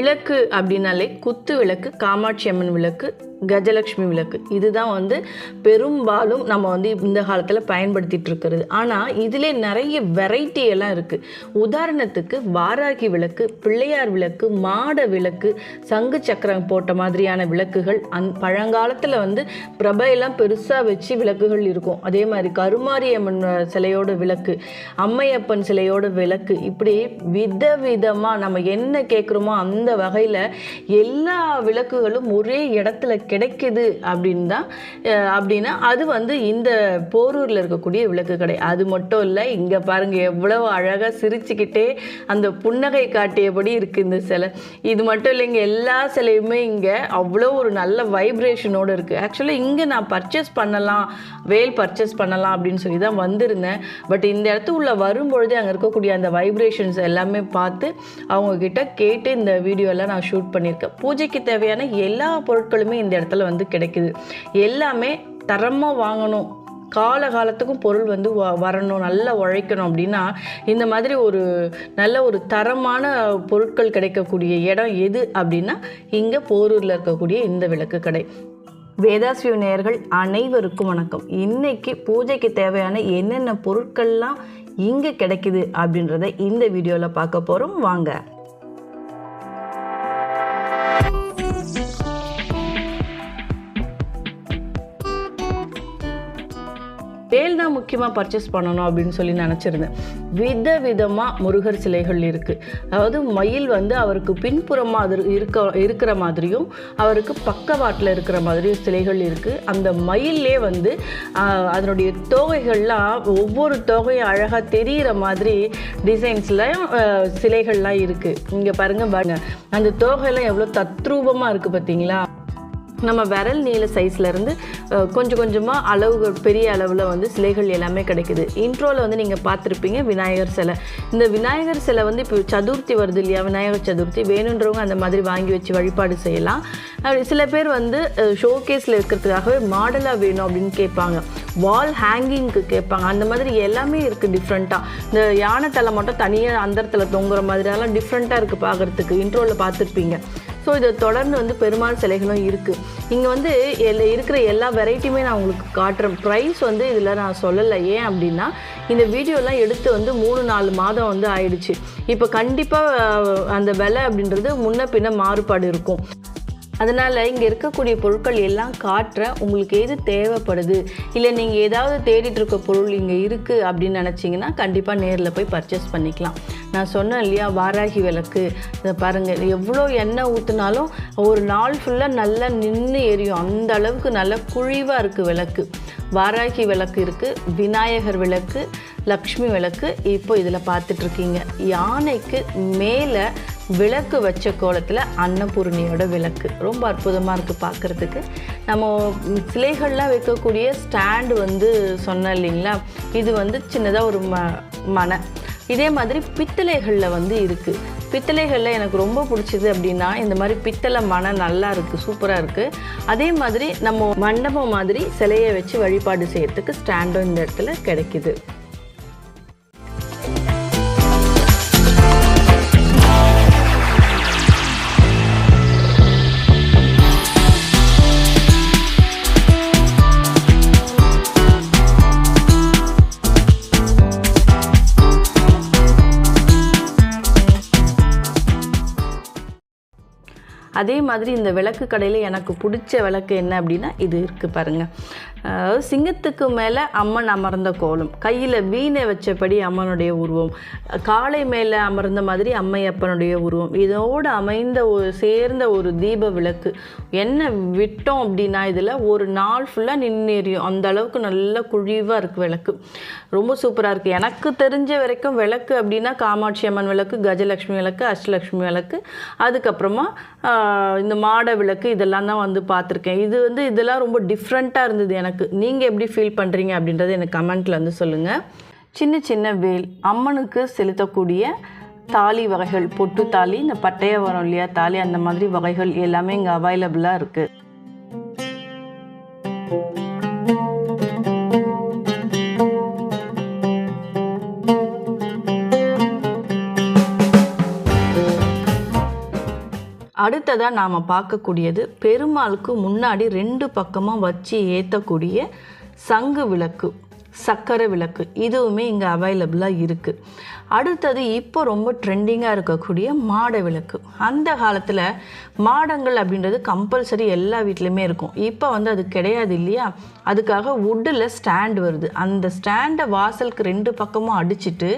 விளக்கு அப்படின்னாலே குத்து விளக்கு காமாட்சி அம்மன் விளக்கு கஜலக்ஷ்மி விளக்கு. இதுதான் வந்து பெரும்பாலும் நம்ம வந்து இந்த காலத்தில் பயன்படுத்திட்டு இருக்கிறது. ஆனால் இதிலே நிறைய வெரைட்டி எல்லாம் இருக்குது உதாரணத்துக்கு வாராகி விளக்கு பிள்ளையார் விளக்கு மாட விளக்கு சங்கு சக்கரம் போட்ட மாதிரியான விளக்குகள் அந் பழங்காலத்தில் வந்து பிரபையெல்லாம் பெருசாக வச்சு விளக்குகள் இருக்கும். அதே மாதிரி கருமாரியம்மன் சிலையோட விளக்கு அம்மையப்பன் சிலையோட விளக்கு இப்படி விதவிதமாக நம்ம என்ன கேட்குறோமோ அந்த வகையில் எல்லா விளக்குகளும் ஒரே இடத்துல கிடைக்குது அப்படின்னு தான் அப்படின்னா அது வந்து இந்த போரூரில் இருக்கக்கூடிய விளக்கு கடை. அது மட்டும் இல்லை இங்கே பாருங்கள் எவ்வளவு அழகாக சிரிச்சுக்கிட்டே அந்த புன்னகை காட்டியபடி இருக்குது இந்த சிலை. இது மட்டும் இல்லைங்க எல்லா சிலையுமே இங்கே அவ்வளோ ஒரு நல்ல வைப்ரேஷனோடு இருக்குது ஆக்சுவலி இங்கே நான் பர்ச்சேஸ் பண்ணலாம் வேல் பர்ச்சேஸ் பண்ணலாம் அப்படின்னு சொல்லி தான் வந்திருந்தேன். பட் இந்த இடத்துக்குள்ள வரும்பொழுதே அங்கே இருக்கக்கூடிய அந்த வைப்ரேஷன்ஸ் எல்லாமே பார்த்து அவங்கக்கிட்ட கேட்டு இந்த வீடியோலாம் நான் ஷூட் பண்ணியிருக்கேன். பூஜைக்கு தேவையான எல்லா பொருட்களுமே இந்த இடத்துல வந்து கிடைக்குது. எல்லாமே தரமாக வாங்கணும். கால காலத்துக்கும் பொருள் வந்து வ- வரணும் நல்லா உழைக்கணும் அப்படின்னா இந்த மாதிரி ஒரு நல்ல ஒரு தரமான பொருட்கள் கிடைக்கக்கூடிய இடம் எது அப்படின்னா இங்கே போரூரில் இருக்கக்கூடிய இந்த விளக்கு கடை. வேதாஸ்வியூ நேயர்கள் அனைவருக்கும் வணக்கம். இன்னைக்கு பூஜைக்கு தேவையான என்னென்ன பொருட்கள்லாம் இங்கே கிடைக்குது அப்படின்றத இந்த வீடியோவில் பார்க்க போகிறோம் வாங்க. வேல் முக்கியமாக பர்ச்சேஸ் பண்ணணும் அப்படின்னு சொல்லி நினச்சிருந்தேன். வித விதமாக முருகர் சிலைகள் இருக்குது அதாவது மயில் வந்து அவருக்கு பின்புறமாக அது இருக்க இருக்கிற மாதிரியும் அவருக்கு பக்கவாட்டில் இருக்கிற மாதிரியும் சிலைகள் இருக்குது அந்த மயிலே வந்து அதனுடைய தோகைகள்லாம் ஒவ்வொரு தோகையும் அழகாக தெரிகிற மாதிரி டிசைன்ஸ்லையும் சிலைகள்லாம் இருக்குது இங்கே பாருங்க பாருங்க. அந்த தோகையெல்லாம் எவ்வளோ தத்ரூபமாக இருக்குது பார்த்தீங்களா நம்ம விரல் நீள சைஸ்லேருந்து கொஞ்சம் கொஞ்சமாக அளவுகள் பெரிய அளவில் வந்து சிலைகள் எல்லாமே கிடைக்குது. இன்ட்ரோவில் வந்து நீங்கள் பார்த்துருப்பீங்க விநாயகர் சிலை. இந்த விநாயகர் சிலை வந்து இப்போ சதுர்த்தி வருது இல்லையா? விநாயகர் சதுர்த்தி. வேணுன்றவங்க அந்த மாதிரி வாங்கி வச்சு வழிபாடு செய்யலாம். அப்படி சில பேர் வந்து ஷோகேஸில் இருக்கிறதுக்காகவே மாடலாக வேணும் அப்படின்னு கேட்பாங்க. வால் ஹேங்கிங்க்கு கேட்பாங்க. அந்த மாதிரி எல்லாமே இருக்குது டிஃப்ரெண்ட்டாக இந்த யானை தலை மட்டும் தனியாக அந்தரத்தில் தொங்குற மாதிரியெல்லாம் டிஃப்ரெண்ட்டாக இருக்குது பார்க்குறதுக்கு. இன்ட்ரோவில் பார்த்துருப்பீங்க. ஸோ இதை தொடர்ந்து வந்து பெருமாள் சிலைகளும் இருக்குது இங்கே வந்து எல்ல இருக்கிற எல்லா வெரைட்டியுமே நான் உங்களுக்கு காட்டுறேன். ப்ரைஸ் வந்து இதில் நான் சொல்லலை. ஏன் அப்படின்னா இந்த வீடியோலாம் எடுத்து வந்து மூணு நாலு மாதம் வந்து ஆயிடுச்சு. இப்போ கண்டிப்பாக அந்த விலை அப்படின்றது முன்ன பின்ன மாறுபாடு இருக்கும். அதனால் இங்கே இருக்கக்கூடிய பொருட்கள் எல்லாம் காட்டுற உங்களுக்கு எது தேவைப்படுது? இல்லை நீங்கள் ஏதாவது தேடிட்டு இருக்க பொருள் இங்கே இருக்குது அப்படின்னு நினச்சிங்கன்னா கண்டிப்பாக நேரில் போய் பர்ச்சேஸ் பண்ணிக்கலாம். நான் சொன்னேன் இல்லையா வாராகி விளக்கு. இதை பாருங்கள் எவ்வளோ எண்ணெய் ஊற்றினாலும் ஒரு நாள் ஃபுல்லாக நல்லா நின்று எரியும். அந்த அளவுக்கு நல்லா குழிவாக இருக்குது விளக்கு. வாராகி விளக்கு இருக்குது விநாயகர் விளக்கு லக்ஷ்மி விளக்கு. இப்போ இதில் பார்த்துட்ருக்கீங்க யானைக்கு மேலே விளக்கு வச்ச கோலத்தில் அன்னபூர்ணியோட விளக்கு. ரொம்ப அற்புதமாக இருக்குது பார்க்குறதுக்கு நம்ம சிலைகள்லாம் வைக்கக்கூடிய ஸ்டாண்டு வந்து சொன்னோம் இல்லைங்களா? இது வந்து சின்னதாக ஒரு ம மனை. இதே மாதிரி பித்தளைகளில் வந்து இருக்குது பித்தளைகளில் எனக்கு ரொம்ப பிடிச்சது அப்படின்னா இந்த மாதிரி பித்தளை மனை நல்லா இருக்குது சூப்பராக இருக்குது அதே மாதிரி நம்ம மண்டபம் மாதிரி சிலையை வச்சு வழிபாடு செய்யறதுக்கு ஸ்டாண்டும் இந்த இடத்துல கிடைக்குது. அதே மாதிரி இந்த விளக்கு கடையில் எனக்கு பிடிச்ச விளக்கு என்ன அப்படின்னா இது இருக்குது பாருங்கள் அதாவது சிங்கத்துக்கு மேலே அம்மன் அமர்ந்த கோலம். கையில் வீணை வச்சபடி அம்மனுடைய உருவம். காளை மேலே அமர்ந்த மாதிரி அம்மையப்பனுடைய உருவம். இதோடு அமைந்த ஒரு சேர்ந்த ஒரு தீப விளக்கு. என்ன விட்டோம் அப்படின்னா இதில் ஒரு நாள் ஃபுல்லாக நின்றுறியும் அந்த அளவுக்கு நல்ல குழிவாக இருக்குது விளக்கு. ரொம்ப சூப்பராக இருக்குது எனக்கு தெரிஞ்ச வரைக்கும் விளக்கு அப்படின்னா காமாட்சி அம்மன் விளக்கு கஜலக்ஷ்மி விளக்கு அஷ்டலக்ஷ்மி விளக்கு. அதுக்கப்புறமா இந்த மாட விளக்கு இதெல்லாம் தான் வந்து பார்த்துருக்கேன். இது வந்து இதெல்லாம் ரொம்ப டிஃப்ரெண்ட்டாக இருந்தது எனக்கு. நீங்கள் எப்படி ஃபீல் பண்ணுறீங்க அப்படின்றத எனக்கு கமெண்ட்டில் வந்து சொல்லுங்கள் சின்ன சின்ன வேல் அம்மனுக்கு செலுத்தக்கூடிய தாலி வகைகள் பொட்டு தாலி இந்த பட்டையை வரும் இல்லையா தாலி அந்த மாதிரி வகைகள் எல்லாமே இங்கே அவைலபிளாக இருக்குது அடுத்ததாக நாம் பார்க்கக்கூடியது பெருமாளுக்கு முன்னாடி ரெண்டு பக்கமாக வச்சு ஏற்றக்கூடிய சங்கு விளக்கு. சக்கரை விளக்கு. இதுவுமே இங்கே அவைலபிளாக இருக்குது அடுத்தது இப்போ ரொம்ப ட்ரெண்டிங்காக இருக்கக்கூடிய மாட விளக்கு. அந்த காலத்தில் மாடங்கள் அப்படின்றது கம்பல்சரி எல்லா வீட்லேயுமே இருக்கும். இப்போ வந்து அது கிடையாது இல்லையா? அதுக்காக வுட்டில் ஸ்டாண்ட் வருது. அந்த ஸ்டாண்டை வாசலுக்கு ரெண்டு பக்கமும் அடிச்சுட்டு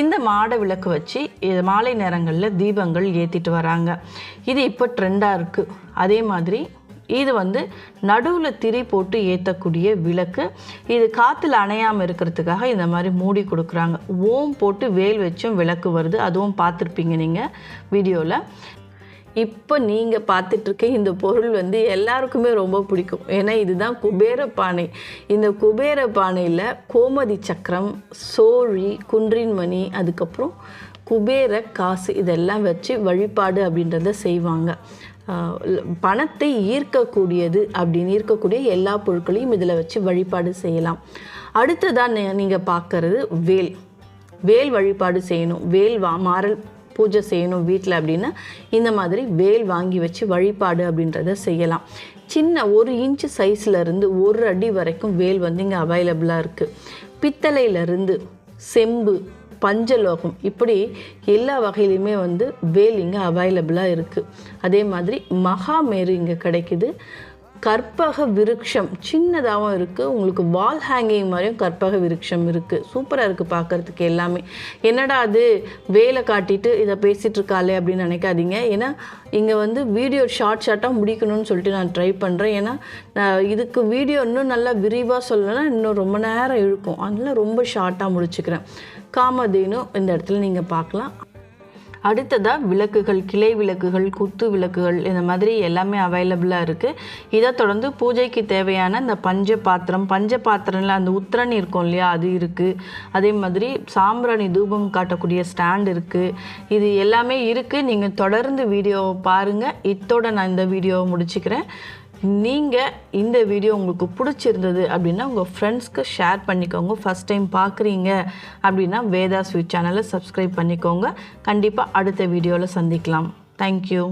இந்த மாட விளக்கு வச்சு மாலை நேரங்களில் தீபங்கள் ஏற்றிட்டு வராங்க. இது இப்போ ட்ரெண்டாக இருக்குது அதே மாதிரி இது வந்து நடுவில் திரி போட்டு ஏற்றக்கூடிய விளக்கு. இது காற்றுல அணையாமல் இருக்கிறதுக்காக இந்த மாதிரி மூடி கொடுக்குறாங்க. ஓம் போட்டு வேல் வச்சும் விளக்கு வருது. அதுவும் பார்த்துருப்பீங்க நீங்கள் வீடியோவில் இப்போ நீங்கள் பார்த்துட்ருக்க இந்த பொருள் வந்து எல்லாருக்குமே ரொம்ப பிடிக்கும். ஏன்னா இதுதான் குபேர பானை. இந்த குபேர பானையில் கோமதி சக்கரம் சோழி குன்றின்மணி அதுக்கப்புறம் குபேர காசு இதெல்லாம் வச்சு வழிபாடு அப்படின்றத செய்வாங்க. பணத்தை ஈர்க்கக்கூடியது அப்படின்னு ஈர்க்கக்கூடிய எல்லா பொருட்களையும் இதில் வச்சு வழிபாடு செய்யலாம். அடுத்ததாக நீங்கள் பார்க்கறது வேல். வேல் வழிபாடு செய்யணும். வேல் வா மாறல் பூஜை செய்யணும் வீட்டில் அப்படின்னா இந்த மாதிரி வேல் வாங்கி வச்சு வழிபாடு அப்படின்றத செய்யலாம். சின்ன ஒரு இன்ச்சு சைஸ்லேருந்து ஒரு அடி வரைக்கும் வேல் வந்து இங்கே அவைலபிளாக இருக்குது பித்தளையிலேருந்து செம்பு பஞ்சலோகம். இப்படி எல்லா வகையிலையுமே வந்து வேல் இங்கே அவைலபிளாக இருக்குது அதே மாதிரி மகாமேரு இங்கே கிடைக்குது. கற்பக விருட்சம் சின்னதாகவும் இருக்குது உங்களுக்கு வால் ஹேங்கிங் மாதிரியும் கற்பக விருட்சம் இருக்குது சூப்பராக இருக்குது பார்க்குறதுக்கு எல்லாமே. என்னடா அது? வேலை காட்டிட்டு இதை பேசிகிட்டு இருக்காளே அப்படின்னு நினைக்காதீங்க. ஏன்னா இங்கே வந்து வீடியோ ஷார்ட் ஷார்ட்டாக முடிக்கணும்னு சொல்லிட்டு நான் ட்ரை பண்ணுறேன் ஏன்னா நான் இதுக்கு வீடியோ இன்னும் நல்லா விரிவாக சொல்லணும்னா இன்னும் ரொம்ப நேரம் இழுக்கும். அதனால் ரொம்ப ஷார்ட்டாக முடிச்சுக்கிறேன். காமதேனு இந்த இடத்துல நீங்கள் பார்க்கலாம். அடுத்ததாக விளக்குகள் கிளை விளக்குகள் குத்து விளக்குகள் இந்த மாதிரி எல்லாமே அவைலபிளாக இருக்குது இதை தொடர்ந்து பூஜைக்கு தேவையான இந்த பஞ்ச பாத்திரம் பஞ்ச பாத்திரம்ல அந்த உத்திரணி இருக்கும் இல்லையா அது இருக்குது அதே மாதிரி சாம்பிராணி தூபம் காட்டக்கூடிய ஸ்டாண்ட் இருக்குது இது எல்லாமே இருக்குது நீங்கள் தொடர்ந்து வீடியோவை பாருங்கள் இத்தோட நான் இந்த வீடியோவை முடிச்சுக்கிறேன். நீங்கள் இந்த வீடியோ உங்களுக்கு பிடிச்சிருந்தது அப்படின்னா உங்கள் ஃப்ரெண்ட்ஸ்க்கு ஷேர் பண்ணிக்கோங்க. ஃபஸ்ட் டைம் பார்க்குறீங்க அப்படின்னா வேதா ஸ்வீட் சேனலை சப்ஸ்கிரைப் பண்ணிக்கோங்க. கண்டிப்பாக அடுத்த வீடியோவில் சந்திக்கலாம். தேங்க்யூ